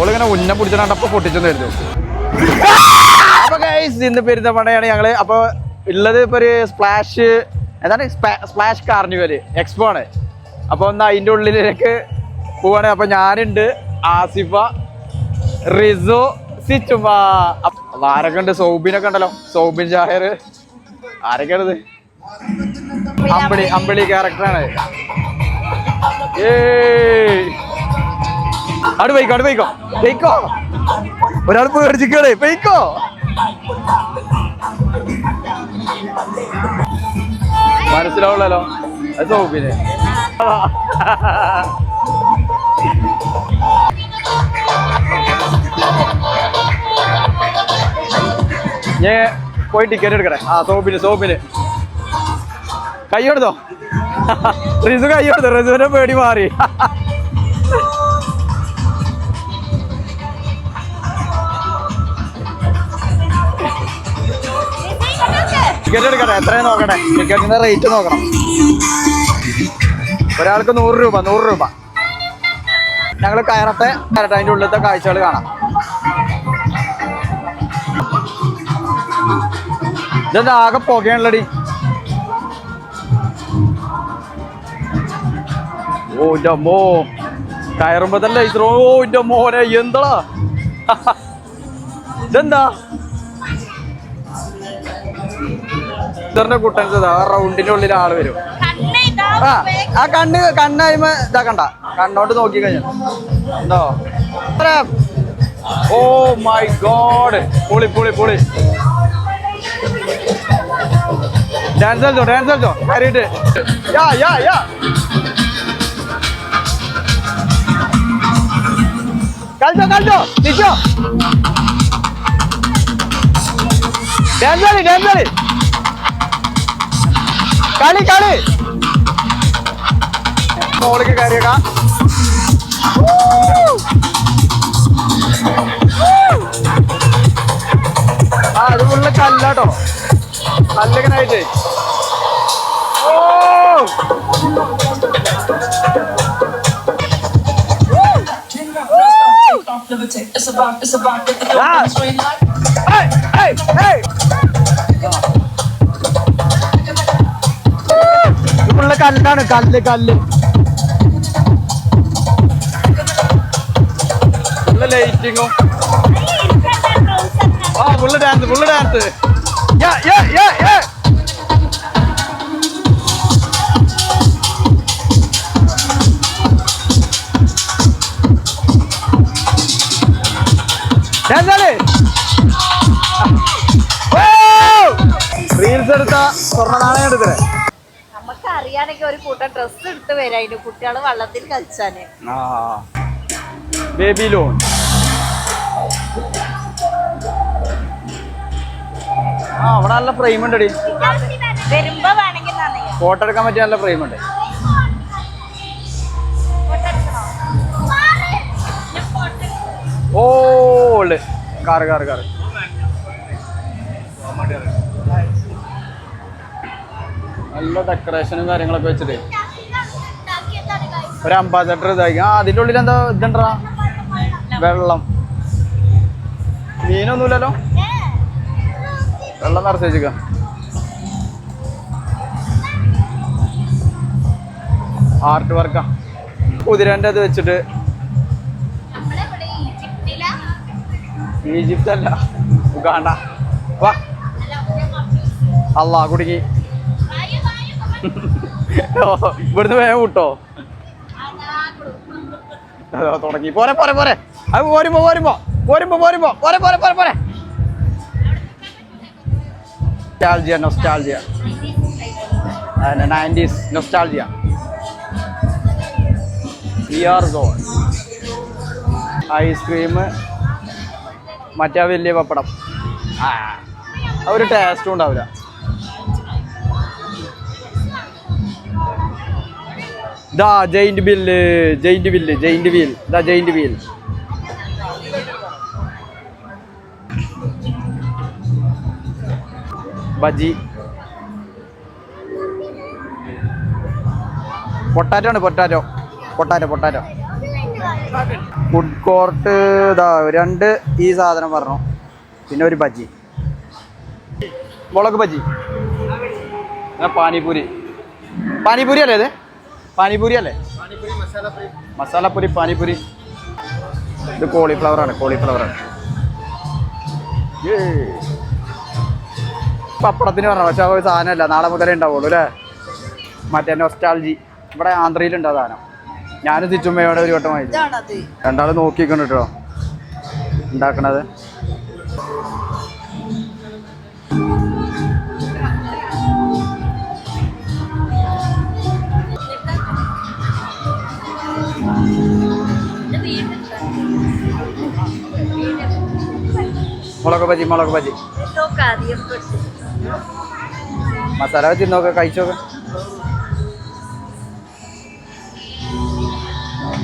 ഓളിങ്ങനെ ഉന്നം പിടിച്ചിട്ടപ്പോ പൊട്ടിച്ചെന്നായിരുന്നു അപ്പൊ ഗൈസ് ഇന്ന് പെരുന്തമണയാണ് ഞങ്ങൾ. അപ്പൊ ഉള്ളത് ഇപ്പൊ ഒരു സ്പ്ലാഷ് എന്താണ്? സ്പ്ലാഷ് കാർണിവൽ എക്സ്പോ ആണ്. അപ്പൊ ഒന്ന് അതിന്റെ ഉള്ളിലേക്ക് പോവാണ്. അപ്പൊ ഞാനുണ്ട് ആസിഫ റിസോ സിച്ചുമ അപ്പൊ ആരൊക്കെ ഉണ്ട് സൗബിനൊക്കെ ഉണ്ടല്ലോ. സൗബിൻ ജാഹിർ. ആരൊക്കെയാണിത്? അമ്പിളി അമ്പിളി ക്യാരക്ടറാണ് അവിടെ പോയിക്കോ അവിടെ പോയിക്കോ. പോയിക്കോ. ഒരാൾ പേടിച്ചിക്കണേ പോയിക്കോ. മനസ്സിലാവുള്ളല്ലോ. അത് സൗബിന് ഞാൻ പോയി ടിക്കറ്റ് എടുക്കട്ടെ. ആ സോപ്പിന് സോപ്പിന് കൈ എടുത്തോ റിസു കൈ എടുത്തോ റിസുവിന്റെ പേടി മാറി. ടിക്കറ്റ് എടുക്കട്ടെ? എത്രയും നോക്കട്ടെ? ടിക്കറ്റിന്റെ റേറ്റ് നോക്കണം. ഒരാൾക്ക് നൂറ് രൂപ നൂറ് രൂപ. ഞങ്ങൾ കയറട്ടെ? കയറട്ടെ അതിന്റെ ഉള്ളിലത്തെ കാഴ്ചകൾ കാണാം. ഇതെന്താ ആകെ പുകയാണല്ലടി. ഓ എന്റെ അമ്മോ. കയറുമ്പോ തന്നെ ഇത്രോ ഓ എന്റെ മോനെ എന്താ ഇതെന്താ? ഇതറിന്റെ കുട്ടൻസ് ആ റൗണ്ടിന്റെ ഉള്ളിൽ ആൾ വരും. ആ ആ കണ്ണ് കണ്ണ് കഴിയുമ്പോ ഇതാക്കണ്ട. കണ്ണോട്ട് നോക്കി കഴിഞ്ഞാ ഉണ്ടോ ഓ മൈ ഗോഡ്. പൊളി പൊളി പൊളി. ഡാൻസ് കളിച്ചോ ഡാൻസ് കളിച്ചോ? കയറിയിട്ട് യാ യാ യാ. കളിച്ചോ കളിച്ചോ. നിൽക്കോ. ഡാൻസ് കളി ഡാൻസ് കളി. കളി ആ അത് ഉള്ള കല്ലാട്ടോ. കല്ലിങ്ങനെ It's about, it's a the it's a line. Hey, hey, hey. ഇത് കല്ലാണ് കല്ല് കല്ല്. ഫുള്ള് ലൈറ്റിങ്ങും ആ ഫുള്ള് ഡാൻസ് ഫുള്ള് ഡാൻസ് യാ യാ യാ യാ കളി റീൽസ് എടുത്ത സ്വർണ നാണയം എടുത്തേ നമുക്ക് അറിയാണെങ്കിൽ ഒരു കൂട്ടം ഡ്രസ്സ് എടുത്ത് വരായിരുന്നു കുട്ടികൾ വള്ളത്തിൽ കളിച്ചാന്. ആ ബേബി ലോൺ. ആ അവിടെ നല്ല ഫ്രെയിം ഉണ്ടടി. വരുമ്പോ വേണമെങ്കിൽ. ഫോട്ടോ എടുക്കാൻ പറ്റിയ നല്ല ഫ്രെയിം ഉണ്ട്. ഓ ഉണ്ട് കാറ് കാറ് കാറ്. നല്ല ഡെക്കറേഷനും കാര്യങ്ങളൊക്കെ വെച്ചിട്ട്. ഒരു അംബാസഡർ ഇതായി ആ അതിന്റെ ഉള്ളിൽ എന്താ ഇതുണ്ടാ വെള്ളം. മീനൊന്നുമില്ലല്ലോ? വെള്ളം നിറച്ച് വെച്ചിക്ക. ആർട്ട് വർക്കാ കുതിരന്റെ അത് വെച്ചിട്ട് ഈജിപ്ത് അല്ല ഉഗാണ്ട. വാ. അല്ലാ കുടുങ്ങി. ഇവിടുന്ന് വേഗം വിട്ടോ. തുടങ്ങി. പോരെ പോരെ പോരെ. അത് പോരുമ്പോ പോരുമ്പോ പോരുമ്പോ പോരുമ്പോ പോരെ പോരെ പോരെ പോരെ. Nostalgia nostalgia nineties nostalgia year zone ice cream മറ്റേ വലിയ പപ്പടം. ആ. ഒരു ടേസ്റ്റും ഉണ്ടാവില്ല. ദാ giant bill giant bill giant wheel ദാ ജയിന്റ് വീൽ ബജി. പൊട്ടാറ്റോ ആണ് potato. Potato potato. Food court ഇതാ രണ്ട് ഈ സാധനം പറഞ്ഞു. പിന്നെ ഒരു ബജി മുളക് ബജി പാനിപൂരി. പാനിപൂരി അല്ലേ ഇത്? പാനിപൂരി അല്ലേ? മസാലപ്പൂരി പാനിപൂരി. ഇത് കോളിഫ്ലവർ ആണ് കോളിഫ്ലവർ ആണ്. പപ്പടത്തിന് പറഞ്ഞു പക്ഷെ ഒരു സാധനമല്ല നാളെ മുതലേ ഉണ്ടാവുള്ളൂ അല്ലേ? മറ്റേ നൊസ്റ്റാൾജി ഇവിടെ ആന്ധ്രയിലുണ്ട് ആ സാധനം. ഞാനും തിച്ചുമ്മയോടെ ഒരു വട്ടം വാങ്ങിച്ചു ഇതാണത് രണ്ടാളും നോക്കിക്കണം കേട്ടോ ഉണ്ടാക്കണത്. മുളക് ബജി മുളക് ബജി അറിയപ്പെട്ടു മസാല വെച്ച് നോക്ക കഴിച്ചോക്ക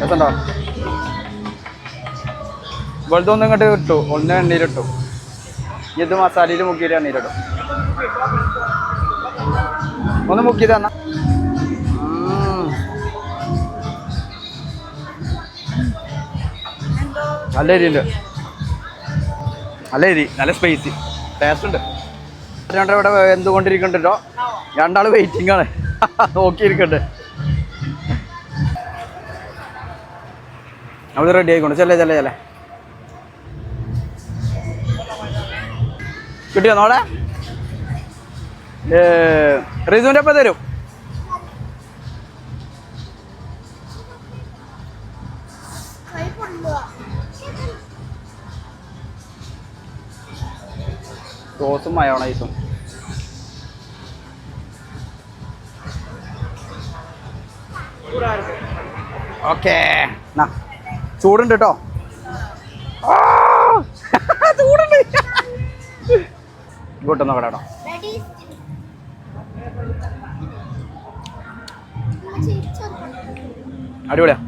രസമുണ്ടോ വെളുത്ത ഒന്ന് ഇങ്ങോട്ട് ഇട്ടു. ഒന്ന് എണ്ണയിലിട്ടു ഇത് മസാലയിൽ മുക്കിയിട്ട് എണ്ണയിലിടും ഒന്ന് മുക്കി തന്ന. നല്ല എരിയുണ്ട് നല്ല എരി നല്ല സ്പൈസി ടേസ്റ്റ് ഉണ്ട്. ഇവിടെ എന്തുകൊണ്ടിരിക്കണ്ടോ രണ്ടാൾ വെയിറ്റിംഗ് ആണ്. നോക്കിയിരിക്കണ്ട് അവിടെ റെഡി ആയിക്കോണ്ട്. ചെല്ലേ ചെല്ലേ ചെല്ലേ. കിട്ടിയോ നോടെ? റിസുവിന്റെ അപ്പം തരും. സോസും മയോണൈസും ഓക്കേ എന്നാ ചൂടുണ്ട് കേട്ടോ! ചൂടുണ്ട്. കേട്ടോ അടിപൊളിയാ.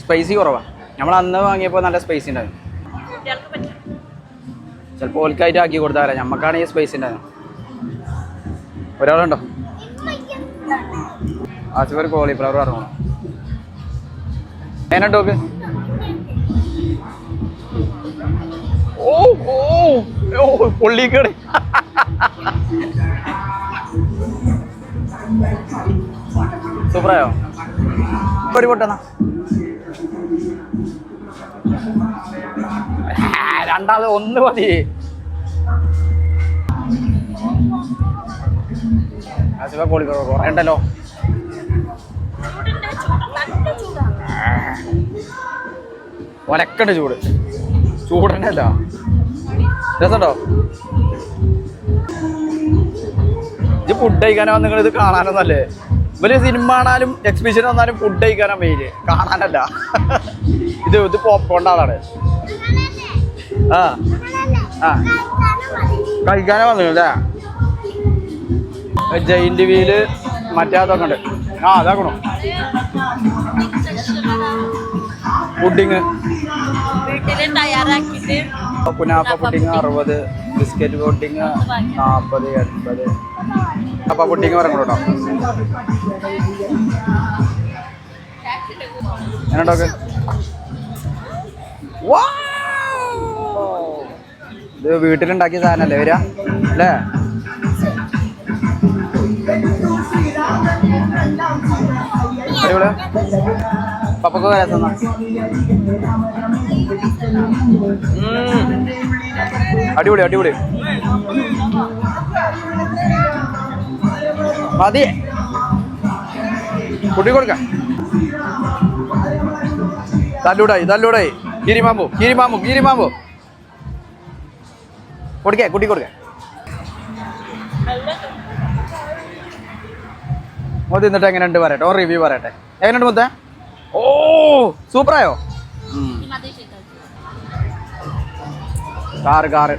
സ്പൈസി കുറവാ. നമ്മൾ അന്ന് വാങ്ങിയപ്പോൾ നല്ല സ്പൈസി ഉണ്ടായിരുന്നു. ചിലപ്പോ ചിലപ്പോൾ ഓൽക്കായിട്ട് ആക്കി കൊടുത്താൽ ഞമ്മക്കാണെങ്കിൽ സ്പൈസി ഉണ്ടായിരുന്നു ഒരാളുണ്ടോ? ആശുപത്രി കോളിഫ്ലവർ ഇറങ്ങണം എങ്ങനെ ടോക്ക് ഓ ഓ ഓ പൊള്ളിക്കേട് സൂപ്പറായോ? ഒരു പൊട്ടെന്നാ. രണ്ടാമത് ഒന്ന് മതി. ആ ശിവ കോളിക്കോ ഉണ്ടല്ലോ. ഒലക്കണ്ട് ചൂട്. ചൂടന്നല്ല. രസണ്ടോ? ഇത് ഫുഡ് കഴിക്കാനോ നിങ്ങൾ ഇത് കാണാനൊന്നല്ലേ? ഇവർ സിനിമ കാണാനും എക്സിബിഷൻ വന്നാലും ഫുഡ് കഴിക്കാനാ മെയിൽ കാണാനല്ല. ഇത് ഇത് പോപ്കോൺ ആളാണ്. ആ. ആ. വന്നു വന്നില്ലേ ജയിന്റ് വീൽ മറ്റേ അതൊക്കെ ഉണ്ട്. ആ അതാക്കണോ പുഡിങ് തയ്യാറാക്കിയിട്ട് പുഡിങ് അറുപത് ബിസ്ക്കറ്റ് പുഡിങ് നാൽപ്പത് എൺപത്. അപ്പ പുഡിങ് പറഞ്ഞു കേട്ടോ എന്നുണ്ടോക്ക് ഇത് വീട്ടിലുണ്ടാക്കിയ സാധനല്ലേ വരിക? അല്ലേ? അടിപൊളിയാ പപ്പക്ക് തന്നാ. ഉം. അടിപൊളി അടിപൊളി. മതി. കുട്ടി കൊടുക്ക. തല്ലൂടായി തല്ലൂടായി. ഗിരിമാമ്പു ഗിരിമാമ്പു ഗിരിമാമ്പു. കൊടുക്കേ കുട്ടി കൊടുക്കേ. മതി എന്നിട്ട് എങ്ങനെയുണ്ട് പറയട്ടെ. ഓ റിവ്യൂ പറയട്ടെ. എങ്ങനെയുണ്ട് മുത്ത? ഓ സൂപ്പറായോ? Car car.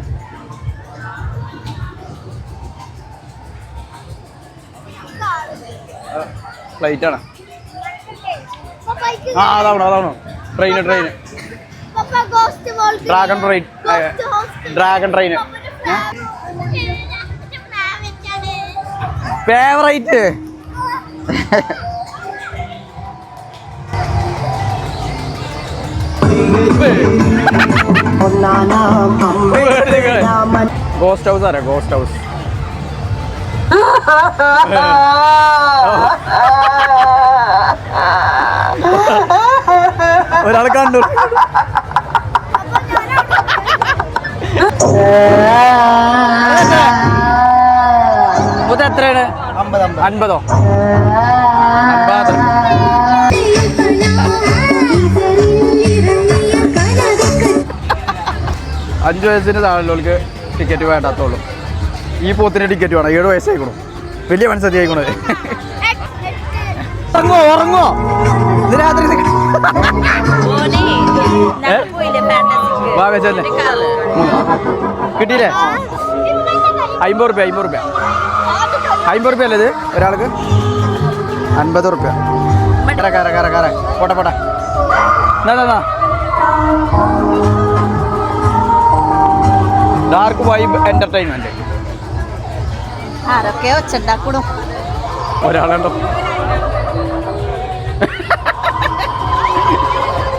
ഫ്ലൈറ്റ് ആണ് ആ അതാവണോ അതാവണോ. Train train dragon train dragon train favourite ghost house ആരാ? ഗോസ്റ്റ് ഹൗസ് ഒരാൾ കണ്ടു. ഇത് എത്രയാണ്? അൻപതോ? അൻപത്. അഞ്ച് വയസ്സിന് താഴെയുള്ളവർക്ക് ടിക്കറ്റ് വേണ്ടാത്തുള്ളൂ ഈ പോത്തിന് ടിക്കറ്റ് വേണം. ഏഴ് വയസ്സായിക്കണു. വലിയ മനസ്സതി ആയിക്കണു ഉറങ്ങോ. ഉറങ്ങോ രാത്രി. കിട്ടിയില്ലേ? അമ്പത് റുപ്യ അമ്പത് റുപ്യ. അമ്പത് റുപ്യ അല്ലേ ഇത് ഒരാൾക്ക്? അൻപത് റുപ്യ. കറ കറ കറ കറ പോട്ടെ പോട്ടെ. എന്നാ. ഡാർക്ക് വൈബ് എന്റർടൈൻമെന്റ് ആരൊക്കെ ഒച്ചുണ്ടാക്കണു? ഒരാളുണ്ടോ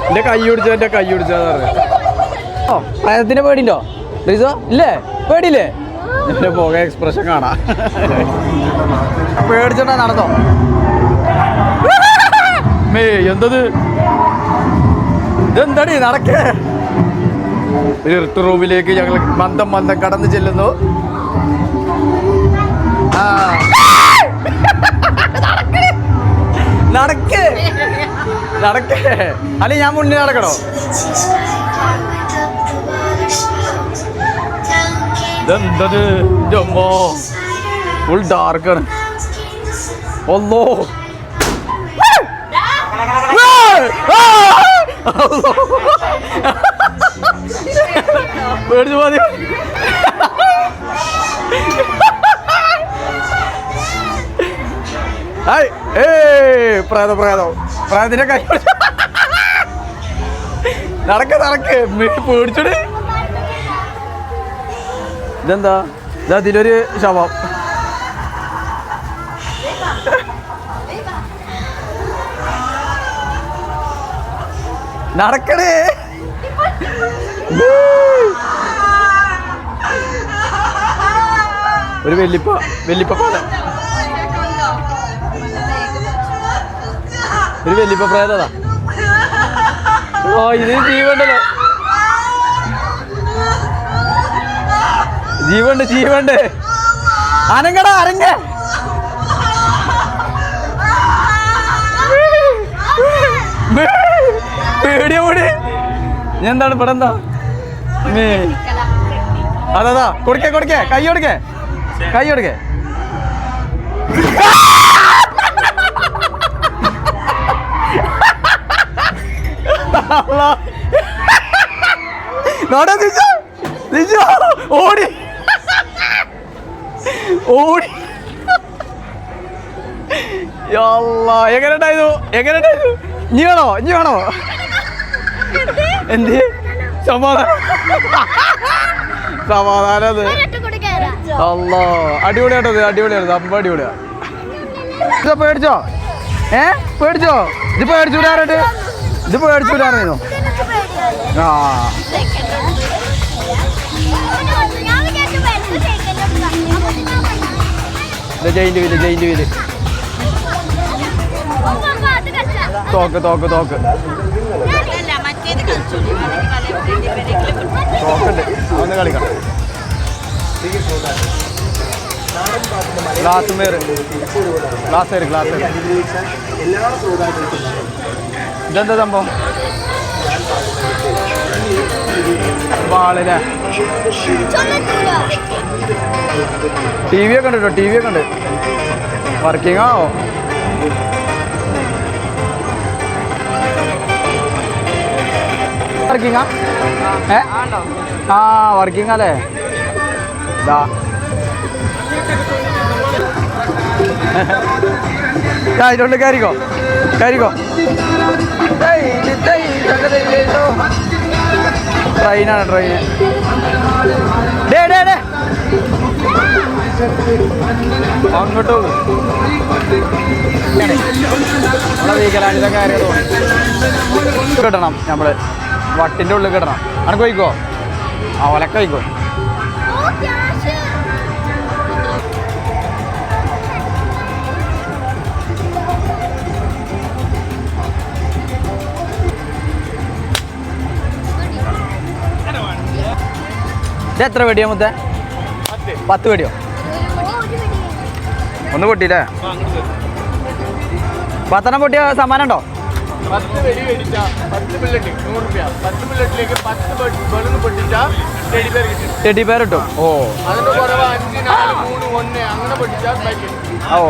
എന്റെ കൈ പിടിച്ചോ എന്റെ കൈ പിടിച്ചോ ഓ പ്രേതത്തിന്റെ പേടിണ്ടോ? റീസോ ഇല്ലേ? പേടിയില്ലേ? എന്റെ പോക എക്സ്പ്രഷൻ കാണാം. പേടിച്ചോണ്ടാ നടന്നോ? മേ എന്തത്? ഇതെന്താടി നടക്കേ? ഇരുട്ട് റൂമിലേക്ക് ഞങ്ങൾ മന്ദം മന്ദം കടന്നു ചെല്ലുന്നു. നടക്ക്. നടക്ക്. അല്ലെ ഞാൻ മുന്നേ നടക്കണോ? ഇതെന്തത്? അമ്മോ ഫുൾ ഡാർക്കാണ് ഒന്നോ പേടിച്ചു ഏയ് പ്രേത പ്രേതം. പ്രേതത്തിന്റെ കൈ നടക്ക നടക്ക്. പേടിച്ചോട്. ഇതെന്താ? ഇതാ ഇതിലൊരു ശവം. നടക്കണേ ഒരു വെല്ലിപ്പ വെല്ലിപ്പ ഒരു വെല്ലിപ്പ പ്രേതതാ ഓ ഇത് ജീവണ്ടല്ലോ. ജീവണ്ട് ജീവണ്ട്. അനങ്ങടാ അരങ്ങ പേടിയ കൂടി ഞാൻ എന്താണ് ഇവിടെ എന്താ? അതാ. കൊടുക്കേ കൊടുക്കേ. കൈ കൊടുക്കേ. കൈ കൊടുക്കേ നോടാ ഓടി. ഓടി. എങ്ങനെ ഉണ്ടായിരുന്നു എങ്ങനെ ഉണ്ടായിരുന്നു ഇനി വേണോ? ഇനി വേണോ? എന്ത്? സമാധാനം. സമാധാനം അല്ലോ അടിപൊളിയാണ് അമ്പ അടിപൊളിയാ. ഇത് പേടിച്ചോ? ഏ? പേടിച്ചോ? ഇത് പേടിച്ചൂടാറുണ്ട് ഇത് പേടിച്ചൂടാറിയോ ആ. Giant wheel giant wheel. തോക്ക് തോക്ക് തോക്ക്. തോക്കുണ്ട്. അവന്ന് കളിക്കണം ഗ്ലാസ് ഗ്ലാസ് ഗ്ലാസ് ഏറ് ഇതെന്താ സംഭവം വാളല്ലേ ടി വി ഒക്കെ ഉണ്ട് കേട്ടോ ടി വി ഒക്കെ ഉണ്ട് വർക്കിംഗ് ആവോ? വർക്കിംഗ് ഏ? ആ വർക്കിംഗ് അല്ലേ? ഇതാ ആ ഇതിലോട്ട് കയറിക്കോ. കയറിക്കോ. ട്രെയിനാണ് ട്രെയിൻ. Day day day. അങ്ങോട്ട് പോകും നമ്മളെ വീക്കലാണിത കയറിയത് കിട്ടണം. നമ്മൾ വട്ടിന്റെ ഉള്ളിൽ കിട്ടണം. അനക്ക് പോയിക്കോ? ആ ഒലക്ക പോയിക്കോ? ഇത് എത്ര വെടിയോ മുത്തേ? പത്ത്. വെടിയോ? ഒന്ന് പൊട്ടിയില്ലേ? പത്തെണ്ണം പൊട്ടിയ സമ്മാനം ഉണ്ടോ പത്ത് വെടി മേടിച്ച പത്ത് ബുള്ളറ്റ് നൂറ് രൂപ പത്ത് ബുള്ളറ്റിലേക്ക് പത്ത് ബലൂൺ പൊട്ടിച്ച ടെഡി പേർ കിട്ടും. ടെഡി പേർ കിട്ടും. ഓ. അതിന്റെ കുറവ് അഞ്ച് നാല് മൂന്ന് ഒന്ന് അങ്ങനെ പൊട്ടിച്ചാൽ ബൈക്ക് ഓ.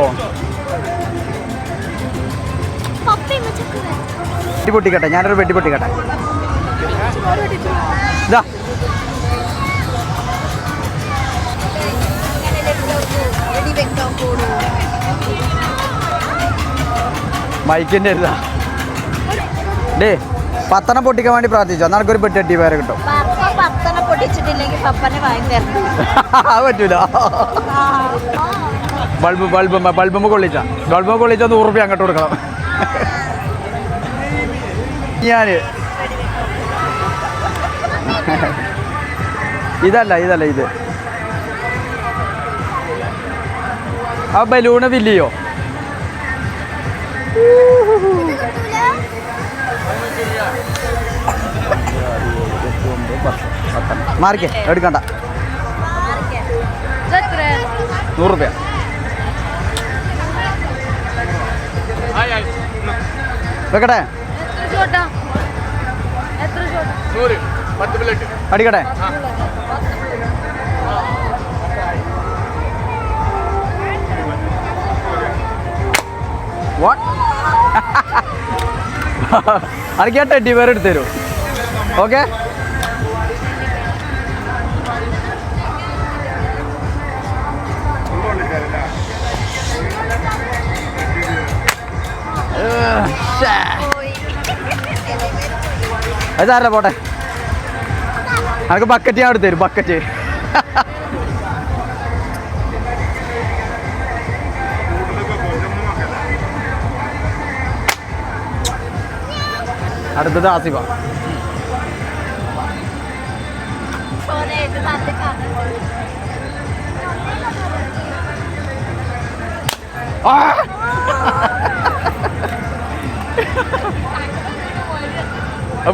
വെട്ടി പൊട്ടിക്കട്ടെ. ഞാനൊരു വെട്ടി പൊട്ടിക്കട്ടെ. ഇതാ. മൈക്കിന്റെ അടുത്താ ഡേ പത്തന പൊട്ടിക്കാൻ വേണ്ടി പ്രാർത്ഥിച്ചു? എന്നാൽ ഒരു പെട്ടി എട്ടി പേരെ കിട്ടും. പത്തനെ പൊട്ടിച്ചിട്ടില്ലെങ്കിൽ പപ്പനെ വാങ്ങി പറ്റൂല. ബൾബ് ബൾബ് ബൾബുമ്പ് കൊള്ളിച്ച ബൾബുമ്പ് കൊള്ളിച്ച നൂറ് റുപ്യ അങ്ങോട്ട് കൊടുക്കണം. ഞാൻ. ഇതല്ല ഇതല്ല ഇത്. ആ ബലൂണ് വില്ലിയോ മാറിക്കേ എടുക്കണ്ട. നൂറ്. രൂപ വെക്കട്ടെ അടിക്കട്ടെ What? അനക്ക് ഞാൻ ടെഡി പേർ എടുത്തു തരും? ഓക്കെ അത് സാറല്ല പോട്ടെ? അനക്ക് ബക്കറ്റ് ഞാൻ എടുത്തു തരും ബക്കറ്റ് അടുത്തത് ആസിഫ.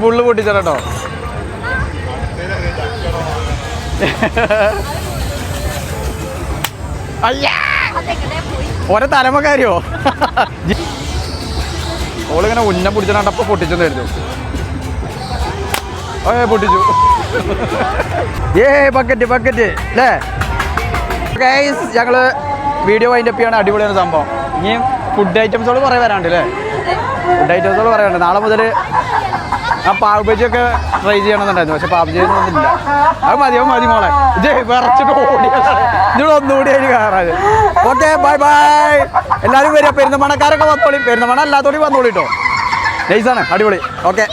പുള്ളു പൊട്ടിച്ചോ ഓരോ തലമക്കാരിയോ ഓളിങ്ങനെ ഉന്നം പിടിച്ചിട്ടപ്പോ പൊട്ടിച്ചെന്നായിരുന്നു ഏ പൊട്ടിച്ചു. ഏ ബക്കറ്റ് ബക്കറ്റ് അല്ലേ ഗൈസ് ഞങ്ങൾ വീഡിയോ വൈൻഡപ്പ് ചെയ്യാണ് അടിപൊളിയാണ് സംഭവം. ഇനിയും ഫുഡ് ഐറ്റംസുകൾ കുറേ വരാണ്ട് അല്ലേ ഫുഡ് ഐറ്റംസുകൾ പറയാനുണ്ട് നാളെ മുതൽ ആ പാവ് ബജിയൊക്കെ ട്രൈ ചെയ്യണമെന്നുണ്ടായിരുന്നു. പക്ഷെ പാവ് ബജി ഒന്നുമില്ല അത് മതി അത് മതി മോളെ. ഇത് വിറച്ചിട്ട് ഓടിയാണ് ഇതിവിടെ ഒന്നുകൂടി അതിന് കയറാത് ഓക്കെ ബൈ ബൈ എല്ലാവരും വരിക. പെരുന്തമണക്കാരൊക്കെ വന്നോളി. പെരുന്തമണ അല്ലാത്തോളി വന്നോളി കേട്ടോ നൈസാണ് അടിപൊളി. ഓക്കെ.